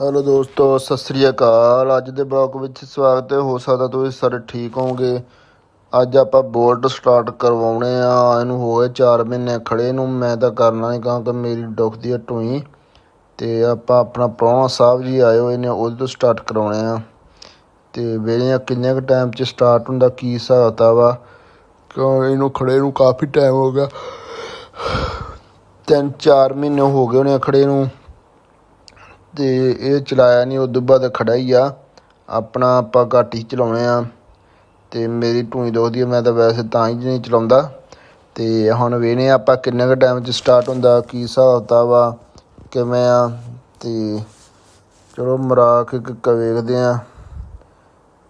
Hello ਦੋਸਤੋ, ਸਤਿ ਸ੍ਰੀ ਅਕਾਲ। ਅੱਜ ਦੇ ਬਲੌਗ ਵਿੱਚ ਸਵਾਗਤ ਹੈ। ਹੋ ਸਕਦਾ ਤੁਸੀਂ ਸਾਰੇ ਠੀਕ ਹੋਵੋਗੇ। ਅੱਜ ਆਪਾਂ ਬੋਲਟ ਸਟਾਰਟ ਕਰਵਾਉਣੇ ਆ। ਇਹਨੂੰ ਹੋ ਗਏ 4 ਮਹੀਨੇ ਖੜੇ ਨੂੰ। ਮੈਂ ਤਾਂ ਕਰਨਾ ਨਹੀਂ ਕਿਉਂਕਿ ਮੇਰੀ ਦੁਖਦੀ ਹੈ ਟੂਈ ਤੇ ਆਪਾਂ ਆਪਣਾ ਪ੍ਰਾਹੁਣਾ ਸਾਹਿਬ ਜੀ ਆਏ ਹੋਏ ਨੇ ਉਹਦੇ ਤੋਂ ਸਟਾਰਟ ਕਰਾਉਣੇ ਆ। ਤੇ ਵੇਲੇ ਕਿੰਨੇ ਕੁ ਟਾਈਮ 'ਚ ਸਟਾਰਟ ਹੁੰਦਾ, ਕੀ ਹਿਸਾਬ ਵਾ ਕਿਉਂ ਇਹਨੂੰ ਖੜੇ ਨੂੰ ਕਾਫੀ ਟਾਈਮ ਹੋ ਗਿਆ। ਤਿੰਨ ਚਾਰ ਮਹੀਨੇ ਹੋ ਗਏ ਉਹਨੇ ਖੜੇ ਨੂੰ। ਤੇ ਇਹ ਚਲਾਇਆ ਨਹੀਂ ਉਦੋਂ ਬਾਅਦ ਖੜਾ ਹੀ ਆ। ਆਪਣਾ ਆਪਾਂ ਘੱਟ ਹੀ ਚਲਾਉਣੇ ਆ। ਤੇ ਮੇਰੀ ਟੂਈ ਦੁਖਦੀ ਆ, ਮੈਂ ਤਾਂ ਵੈਸੇ ਤਾਂ ਹੀ ਨਹੀਂ ਚਲਾਉਂਦਾ। ਤੇ ਹੁਣ ਵੇਨੇ ਆਪਾਂ ਕਿੰਨੇ ਕੁ ਟਾਈਮ 'ਚ ਸਟਾਰਟ ਹੁੰਦਾ, ਕੀ ਹਿਸਾਬ ਕਿਤਾਬ ਵਾ ਕਿਵੇਂ ਆ। ਤੇ ਚਲੋ ਮਰਾ ਕੇ ਕਿੱਕਾ ਵੇਖਦੇ ਆ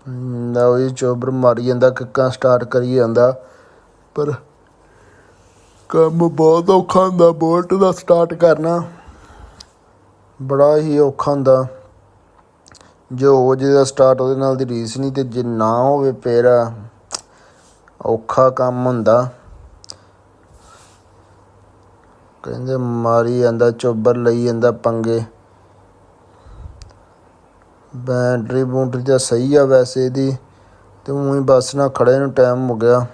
ਨਾ ਉਹ ਚੋਬਰ ਮਾਰੀ ਜਾਂਦਾ, ਕਿੱਕਾਂ ਸਟਾਰਟ ਕਰੀ ਜਾਂਦਾ। ਪਰ ਕੰਮ ਬਹੁਤ ਔਖਾ ਹੁੰਦਾ, ਬੋਲਟ ਦਾ ਸਟਾਰਟ ਕਰਨਾ। ਬੜਾ ਹੀ ਔਖਾ ਹੁੰਦਾ। ਜੋ ਹੋ ਜਿਹਦਾ ਸਟਾਰਟ ਉਹਦੇ ਨਾਲ ਦੀ ਰੀਸ ਨਹੀਂ ਤੇ ਜੇ ਨਾ ਹੋਵੇ ਪੇਰਾ ਔਖਾ ਕੰਮ ਹੁੰਦਾ। ਕਹਿੰਦੇ ਮਾਰੀ ਜਾਂਦਾ, ਚੋਬਰ ਲਈ ਜਾਂਦਾ ਪੰਗੇ। ਬੈਟਰੀ ਬੂਟਰੀ ਤਾਂ ਸਹੀ ਆ ਵੈਸੇ ਇਹਦੀ, ਤੇ ਊਂ ਹੀ ਬੱਸ ਨਾਲ ਖੜੇ ਨੂੰ ਟਾਈਮ ਹੋ ਗਿਆ।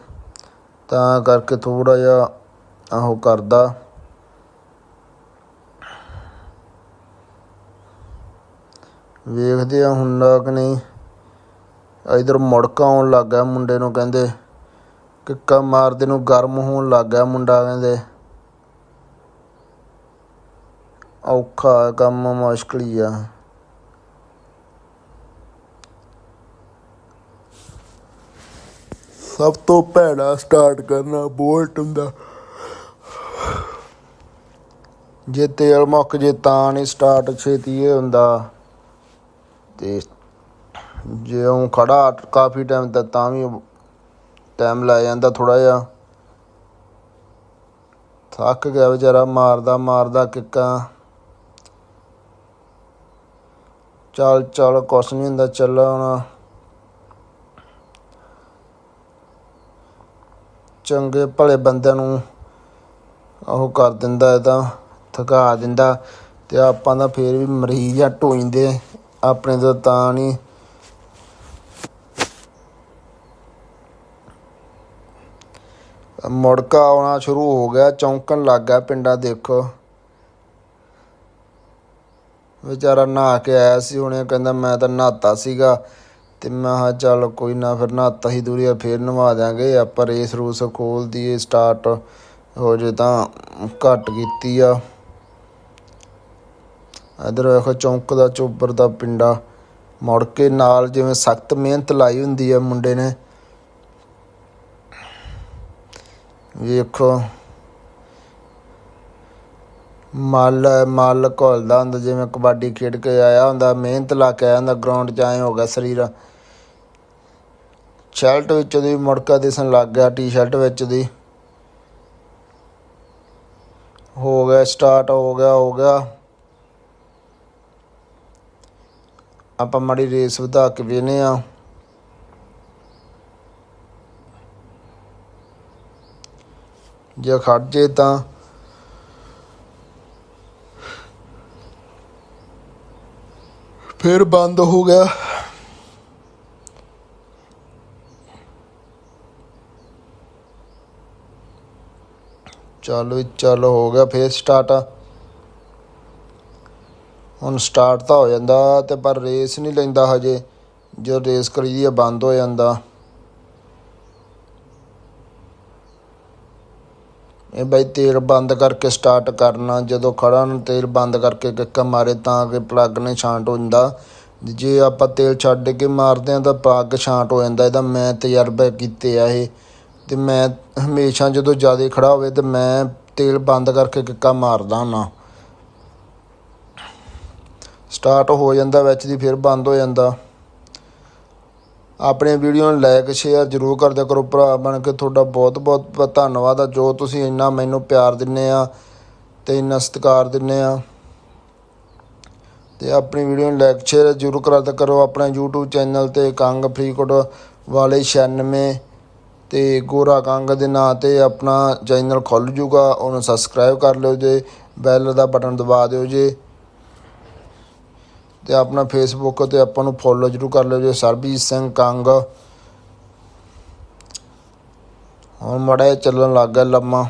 ਤਾਂ ਕਰਕੇ ਥੋੜਾ ਜਿਹਾ ਆਹੋ ਕਰਦਾ। ਵੇਖਦੇ ਆ ਹੁੰਦਾ ਕਿ ਨਹੀਂ। ਇਧਰ ਮੁੜਕਾ ਆਉਣ ਲੱਗ ਮੁੰਡੇ ਨੂੰ ਕਹਿੰਦੇ ਕਿੱਕਾ ਮਾਰਦੇ ਨੂੰ ਗਰਮ ਹੋਣ ਲੱਗ ਮੁੰਡਾ ਕਹਿੰਦੇ। ਔਖਾ ਕੰਮ ਮੁਸ਼ਕਲ ਹੀ ਆ। ਸਭ ਤੋਂ ਭੈੜਾ ਸਟਾਰਟ ਕਰਨਾ ਬੋਲਟ ਹੁੰਦਾ। ਜੇ ਤੇਲ ਮੁੱਕ ਜੇ ਤਾਂ ਨਹੀਂ ਸਟਾਰਟ ਛੇਤੀ ਹੁੰਦਾ। ਤੇ ਜੇ ਉਹ ਖੜਾ ਕਾਫੀ ਟਾਈਮ ਤੱਕ ਤਾਂ ਵੀ ਟਾਈਮ ਲੈ ਜਾਂਦਾ ਥੋੜਾ ਜਿਹਾ। ਥੱਕ ਗਿਆ ਵਿਚਾਰਾ, ਮਾਰਦਾ ਮਾਰਦਾ ਕਿੱਕਾਂ। ਚੱਲ ਚੱਲ ਕੁਛ ਨਹੀਂ ਹੁੰਦਾ, ਚੱਲ ਹੁਣ। ਚੰਗੇ ਭਲੇ ਬੰਦਿਆਂ ਨੂੰ ਉਹ ਕਰ ਦਿੰਦਾ ਇਹ ਤਾਂ, ਥਕਾ ਦਿੰਦਾ ਤੇ ਆਪਾਂ ਤਾਂ ਫੇਰ ਵੀ ਮਰੀਜ਼ ਆ ਢੋਈਂਦੇ ਆਪਣੇ ਤੋਂ ਤਾਂ ਨਹੀਂ। ਮੁੜਕਾ ਆਉਣਾ ਸ਼ੁਰੂ ਹੋ ਗਿਆ, ਚੌਂਕਣ ਲੱਗ ਗਿਆ ਪਿੰਡਾਂ ਦੇਖੋ। ਵਿਚਾਰਾ ਨਹਾ ਕੇ ਆਇਆ ਸੀ ਹੁਣੇ ਕਹਿੰਦਾ ਮੈਂ ਤਾਂ ਨਹਾਤਾ ਸੀਗਾ ਤੇ ਮੈਂ ਕਿਹਾ ਚੱਲ ਕੋਈ ਨਾ ਫਿਰ ਨਹਾਤਾ ਹੀ ਦੂਰੀ ਆ, ਫੇਰ ਨਵਾ ਦਿਆਂਗੇ। ਆਪਾਂ ਰੇਸ ਰੂਸ ਖੋਲ ਦਈਏ ਸਟਾਰਟ ਹੋ ਜੇ ਤਾਂ ਘੱਟ ਕੀਤੀ ਆ। ਇਧਰ ਵੇਖੋ ਚੌਂਕ ਦਾ ਚੋਬਰ ਦਾ ਪਿੰਡਾ। ਮੁੜ ਕੇ ਨਾਲ ਜਿਵੇਂ ਸਖਤ ਮਿਹਨਤ ਲਾਈ ਹੁੰਦੀ ਹੈ ਮੁੰਡੇ ਨੇ। ਵੇਖੋ। ਮੱਲ ਮੱਲ ਘੋਲਦਾ ਹੁੰਦਾ, ਜਿਵੇਂ ਕਬੱਡੀ ਖੇਡ ਕੇ ਆਇਆ ਹੁੰਦਾ, ਮਿਹਨਤ ਲਾ ਕੇ ਆਇਆ ਹੁੰਦਾ ਗਰਾਊਂਡ 'ਚ ਆਏ ਹੋ ਗਿਆ ਸਰੀਰ। ਸ਼ਰਟ ਵਿੱਚ ਦੀ ਮੁੜਕਾ ਦਿਸਣ ਲੱਗ ਗਿਆ ਟੀ-ਸ਼ਰਟ ਵਿੱਚ ਦੀ। ਹੋ ਗਿਆ ਸਟਾਰਟ ਹੋ ਗਿਆ ਹੋ ਗਿਆ। ਆਪਾਂ ਮਾੜੀ ਰੇਸ ਵਧਾ ਕੇ ਵੇਨੇ ਆ ਜੇ ਖੜ ਜੇ ਤਾਂ ਫਿਰ ਬੰਦ ਹੋ ਗਿਆ। ਚੱਲ ਵੀ ਚੱਲ ਹੋ ਗਿਆ ਫੇਰ ਸਟਾਰਟ ਹੁਣ ਸਟਾਰਟ ਤਾਂ ਹੋ ਜਾਂਦਾ, ਤੇ ਪਰ ਰੇਸ ਨਹੀਂ ਲੈਂਦਾ ਹਜੇ। ਜੋ ਰੇਸ ਕਰੀਦੀ ਆ, ਬੰਦ ਹੋ ਜਾਂਦਾ। ਇਹ ਬਾਈ ਤੇਲ ਬੰਦ ਕਰਕੇ ਸਟਾਰਟ ਕਰਨਾ, ਜਦੋਂ ਖੜਾ ਨੂੰ ਤੇਲ ਬੰਦ ਕਰਕੇ ਕਿੱਕ ਮਾਰੇ ਤਾਂ ਕਿ ਪਲੱਗ ਨੇ ਛਾਂਟ ਹੋ ਜਾਂਦਾ ਜੇ ਆਪਾਂ ਤੇਲ ਛੱਡ ਕੇ ਮਾਰਦੇ ਆ ਤਾਂ ਪਲੱਗ ਛਾਂਟ ਹੋ ਜਾਂਦਾ, ਇਹਦਾ ਮੈਂ ਤਜਰਬਾ ਕੀਤੇ ਆ ਇਹ। ਤੇ ਮੈਂ ਹਮੇਸ਼ਾ ਜਦੋਂ ਜ਼ਿਆਦਾ ਖੜਾ ਹੋਵੇ ਤੇ ਮੈਂ ਤੇਲ ਬੰਦ ਕਰਕੇ ਕਿੱਕਾ ਮਾਰਦਾ ਨਾ। ਸਟਾਰਟ ਹੋ ਜਾਂਦਾ, ਵਿੱਚ ਦੀ ਫਿਰ ਬੰਦ ਹੋ ਜਾਂਦਾ। ਆਪਣੇ ਵੀਡੀਓ ਨੂੰ ਲਾਈਕ ਸ਼ੇਅਰ ਜ਼ਰੂਰ ਕਰਦਿਆ ਕਰੋ ਭਰਾ ਬਣ ਕੇ। ਤੁਹਾਡਾ ਬਹੁਤ ਬਹੁਤ ਧੰਨਵਾਦ ਆ। ਜੋ ਤੁਸੀਂ ਇੰਨਾ ਮੈਨੂੰ ਪਿਆਰ ਦਿੰਨੇ ਆ ਤੇ ਇੰਨਾ ਸਤਿਕਾਰ ਦਿੰਨੇ ਆ। ਤੇ ਆਪਣੀ ਵੀਡੀਓ ਨੂੰ ਲਾਈਕ ਸ਼ੇਅਰ ਜ਼ਰੂਰ ਕਰਦਿਆ ਕਰੋ। ਆਪਣਾ YouTube ਚੈਨਲ ਤੇ ਕੰਗ ਫਰੀਕੋਟ ਵਾਲੇ 96 ਤੇ ਗੋਰਾ ਕੰਗ ਦੇ ਨਾਂ ਤੇ ਆਪਣਾ ਚੈਨਲ ਖੁੱਲ ਜੂਗਾ। ਉਹਨੂੰ ਸਬਸਕ੍ਰਾਈਬ ਕਰ ਲਿਓ ਜੇ ਬੈਲ ਦਾ ਬਟਨ ਦਬਾ ਦਿਓ ਜੇ। ਤੇ ਆਪਣਾ ਫੇਸਬੁੱਕ ਤੇ ਆਪਾਂ ਨੂੰ ਫੋਲੋ ਜਰੂਰ ਕਰ ਲਿਓ ਜੇ ਸਰਬਜੀਤ ਸਿੰਘ ਕੰਗ। ਹੁਣ ਮੜਾ ਜਿਹਾ ਚੱਲਣ ਲੱਗ ਗਿਆ ਲੰਮਾ,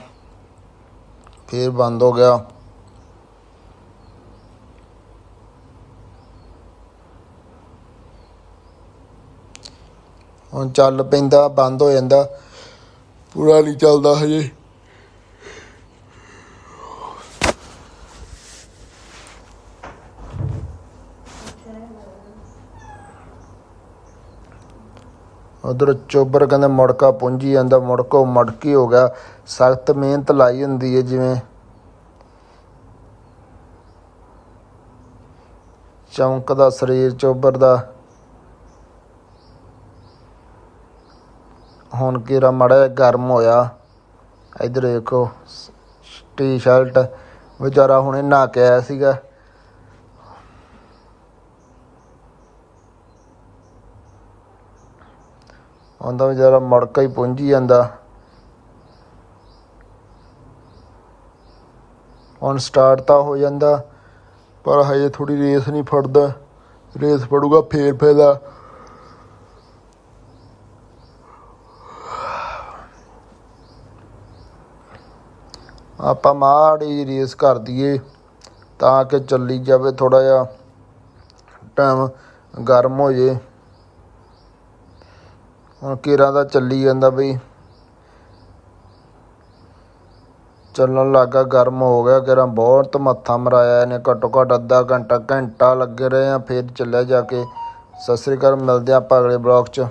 ਫੇਰ ਬੰਦ ਹੋ ਗਿਆ। ਹੁਣ ਚੱਲ ਪੈਂਦਾ, ਬੰਦ ਹੋ ਜਾਂਦਾ। ਪੂਰਾ ਨਹੀਂ ਚੱਲਦਾ ਹਜੇ। ਉਧਰ ਚੋਬਰ ਕਹਿੰਦੇ ਮੁੜਕਾ ਪੁੰਜੀ ਜਾਂਦਾ, ਮੁੜਕੋ ਮੜਕੀ ਹੋ ਗਿਆ। ਸਖਤ ਮਿਹਨਤ ਲਾਈ ਹੁੰਦੀ ਹੈ ਜਿਵੇਂ। ਚੌਂਕ ਦਾ ਸਰੀਰ, ਚੋਬਰ ਦਾ। ਹੁਣ ਕੀਰਾ ਮੜਾ ਜਿਹਾ ਗਰਮ ਹੋਇਆ। ਇਧਰ ਦੇਖੋ, ਟੀ-ਸ਼ਰਟ। ਵਿਚਾਰਾ ਹੁਣੇ ਨਹਾ ਕੇ ਆਇਆ ਸੀਗਾ। ਉਹਦਾ ਵਿਚਾਰਾ ਮੜਕਾ ਹੀ ਪੁੰਜੀ ਜਾਂਦਾ। ਹੁਣ ਸਟਾਰਟ ਤਾਂ ਹੋ ਜਾਂਦਾ, ਪਰ ਹਜੇ ਥੋੜੀ ਰੇਸ ਨਹੀਂ ਫੜਦਾ। ਰੇਸ ਫੜੂਗਾ, ਫੇਰ ਫਾਇਦਾ। ਆਪਾਂ ਮਾੜੀ ਰੇਸ ਕਰ ਦਈਏ, ਤਾਂ ਕਿ ਚੱਲੀ ਜਾਵੇ ਥੋੜਾ ਜਿਹਾ ਟਾਈਮ ਗਰਮ ਹੋ ਜੇ। ਹੁਣ ਕੀਰਾਂ ਦਾ ਚੱਲੀ ਜਾਂਦਾ ਬਈ। ਚੱਲਣ ਲੱਗਾ, ਗਰਮ ਹੋ ਗਿਆ, ਕਿਰਾਂ ਬਹੁਤ ਮੱਥਾ ਮਰਾਇਆ ਇਹਨੇ। ਘੱਟੋ ਘੱਟ ਅੱਧਾ ਘੰਟਾ ਘੰਟਾ ਲੱਗੇ ਰਹੇ ਆ, ਫਿਰ ਚੱਲਿਆ ਜਾ ਕੇ। ਸਤਿ ਸ੍ਰੀ ਅਕਾਲ, ਮਿਲਦੇ ਆ ਆਪਾਂ ਅਗਲੇ ਬਲੌਗ 'ਚ।